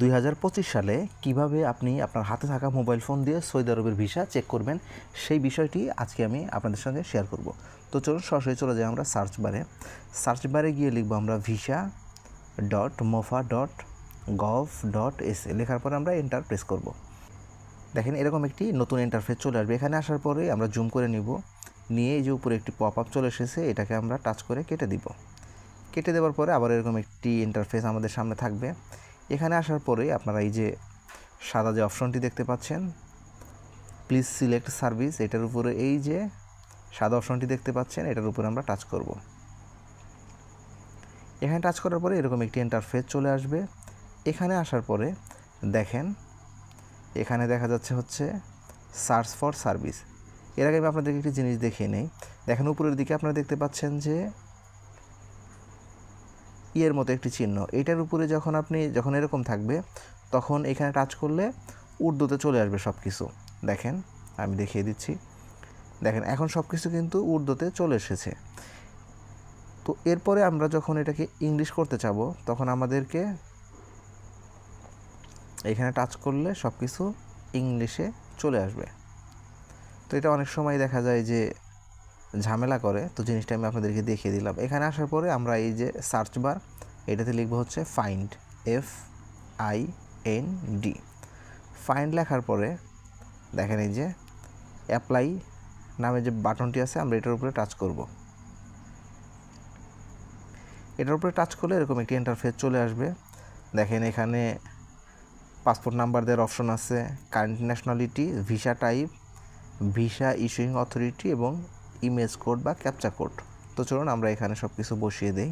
দুই হাজার পঁচিশ সালে কীভাবে আপনি আপনার হাতে থাকা মোবাইল ফোন দিয়ে সৌদি আরবের ভিসা চেক করবেন, সেই বিষয়টি আজকে আমি আপনাদের সঙ্গে শেয়ার করব। তো চলুন সরাসরি চলে যাই আমরা সার্চ বারে সার্চ বারে গিয়ে লিখব আমরা visa dot mofa dot gov dot S লেখার পরে আমরা এন্টার প্রেস করব। দেখেন এরকম একটি নতুন ইন্টারফেস চলে আসবে। এখানে আসার পরে আমরা জুম করে নিব। নিয়ে এই যে উপরে একটি পপ আপ চলে এসেছে, এটাকে আমরা টাচ করে কেটে দিব। কেটে দেওয়ার পরে আবার এরকম একটি ইন্টারফেস আমাদের সামনে থাকবে। এখানে আসার পরে আপনারা এই যে সাদা যে অপশনটি দেখতে পাচ্ছেন প্লিজ সিলেক্ট সার্ভিস এটার উপরে এই যে সাদা অপশনটি দেখতে পাচ্ছেন, এটার উপরে আমরা টাচ করব। এখানে টাচ করার পরে এরকম একটি ইন্টারফেস চলে আসবে। এখানে আসার পরে দেখেন, এখানে দেখা যাচ্ছে হচ্ছে সার্চ ফর সার্ভিস এর আগে আমি আপনাদেরকে একটি জিনিস দেখিয়ে নেই। দেখেন উপরের দিকে আপনারা দেখতে পাচ্ছেন যে ইয়ের মতো একটি চিহ্ন। এটার উপরে যখন আপনি, যখন এরকম থাকবে, তখন এখানে টাচ করলে উর্দুতে চলে আসবে সব কিছু দেখেন, আমি দেখিয়ে দিচ্ছি। দেখেন, এখন সব কিছু কিন্তু উর্দুতে চলে এসেছে। তো এরপরে আমরা যখন এটাকে ইংলিশ করতে চাব তখন আমাদেরকে এখানে টাচ করলে সব কিছু ইংলিশে চলে আসবে। তো এটা অনেক সময় দেখা যায় যে ঝামেলা করে, তো জিনিসটা আমি আপনাদেরকে দেখিয়ে দিলাম। এখানে আসার পরে আমরা এই যে সার্চ বার এটাতে লিখব হচ্ছে find F I N D find লেখার পরে দেখেন এই যে অ্যাপ্লাই নামে যে বাটনটি আছে, আমরা এটার উপরে টাচ করব। এটার উপরে টাচ করলে এরকম একটি ইন্টারফেস চলে আসবে। দেখেন এখানে পাসপোর্ট নাম্বার দেওয়ার অপশন আছে current nationality visa type visa issuing authority এবং ইমেজ কোড বা ক্যাপচা কোড তো চলুন আমরা এখানে সব কিছু বসিয়ে দেই।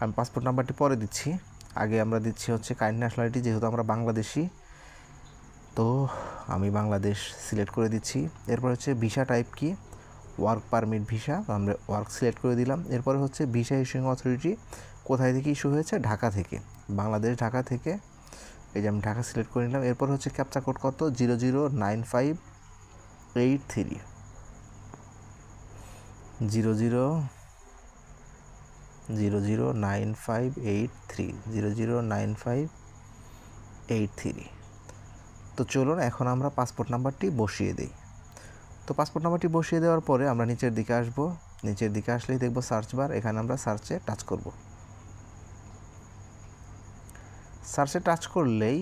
আমি পাসপোর্ট নাম্বারটি পরে দিচ্ছি। আগে আমরা দিচ্ছি হচ্ছে কাইন্ড ন্যাশনালিটি যেহেতু আমরা বাংলাদেশি, তো আমি বাংলাদেশ সিলেক্ট করে দিচ্ছি। এরপর হচ্ছে ভিসা টাইপ কি? ওয়ার্ক পারমিট ভিসা আমরা ওয়ার্ক সিলেক্ট করে দিলাম। এরপরে হচ্ছে ভিসা ইস্যুইং অথরিটি কোথায় থেকে ইস্যু হয়েছে? ঢাকা থেকে। বাংলাদেশ, ঢাকা থেকে। এই যে আমি ঢাকা সিলেক্ট করে নিলাম। এরপর হচ্ছে ক্যাপচা কোড কত? Zero zero nine five eight three. Zero zero zero zero nine five eight three. Zero zero nine five eight three. তো চলুন এখন আমরা পাসপোর্ট নাম্বারটি বসিয়ে দিই। তো পাসপোর্ট নাম্বারটি বসিয়ে দেওয়ার পরে আমরা নিচের দিকে আসব। নিচের দিকে আসলেই দেখব সার্চ বার এখানে আমরা সার্চে টাচ করব। সার্চে টাচ করলেই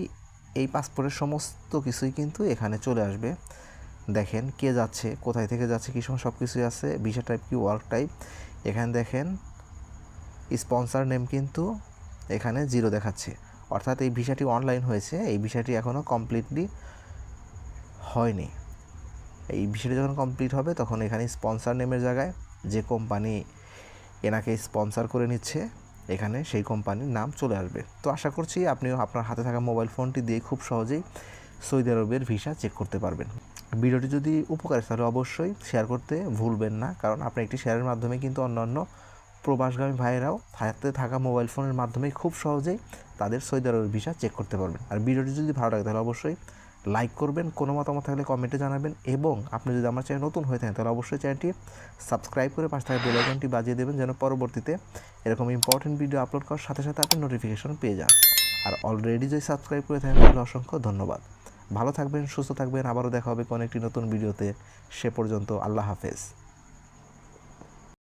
এই পাসপোর্টের সমস্ত কিছুই কিন্তু এখানে চলে আসবে। দেখেন কে যাচ্ছে, কোথায় থেকে যাচ্ছে, কী সময় সব কিছুই আছে, ভিসা টাইপ কি ওয়ার্ক টাইপ এখানে দেখেন স্পন্সার নেম কিন্তু এখানে জিরো দেখাচ্ছে। অর্থাৎ এই ভিসাটি অনলাইন হয়েছে, এই ভিসাটি এখনও কমপ্লিটলি হয়নি। এই ভিসাটি যখন কমপ্লিট হবে, তখন এখানে স্পন্সার নেমের জায়গায় যে কোম্পানি এনাকে স্পন্সার করে নিচ্ছে এখানে সেই কোম্পানির নাম চলে আসবে। তো আশা করছি আপনিও আপনার হাতে থাকা মোবাইল ফোনটি দিয়ে খুব সহজেই সৌদি আরবের ভিসা চেক করতে পারবেন। ভিডিওটি যদি উপকারী তাহলে অবশ্যই শেয়ার করতে ভুলবেন না, কারণ আপনি একটি শেয়ারের মাধ্যমে কিন্তু অন্যান্য প্রবাসগামী ভাইয়েরাও হাতে থাকা মোবাইল ফোনের মাধ্যমে খুব সহজেই তাদের সৌদি আরবের ভিসা চেক করতে পারবেন। আর ভিডিওটি যদি ভালো লাগে তাহলে অবশ্যই লাইক করবেন, কোনো মতামত থাকলে কমেন্টে জানাবেন এবং আপনি যদি আমার চ্যানেল নতুন হয়ে থাকেন, তাহলে অবশ্যই চ্যানেলটি সাবস্ক্রাইব করে পাশে থাকা বেল আইকনটি বাজিয়ে দেবেন যেন পরবর্তীতে এরকম ইম্পর্টেন্ট ভিডিও আপলোড করার সাথে সাথে আপনি নোটিফিকেশন পেয়ে যান। আর অলরেডি যদি সাবস্ক্রাইব করে থাকেন, তাহলে অসংখ্য ধন্যবাদ। ভালো থাকবেন, সুস্থ থাকবেন, আবারও দেখা হবে কোনো একটি নতুন ভিডিওতে সে পর্যন্ত আল্লাহ হাফেজ।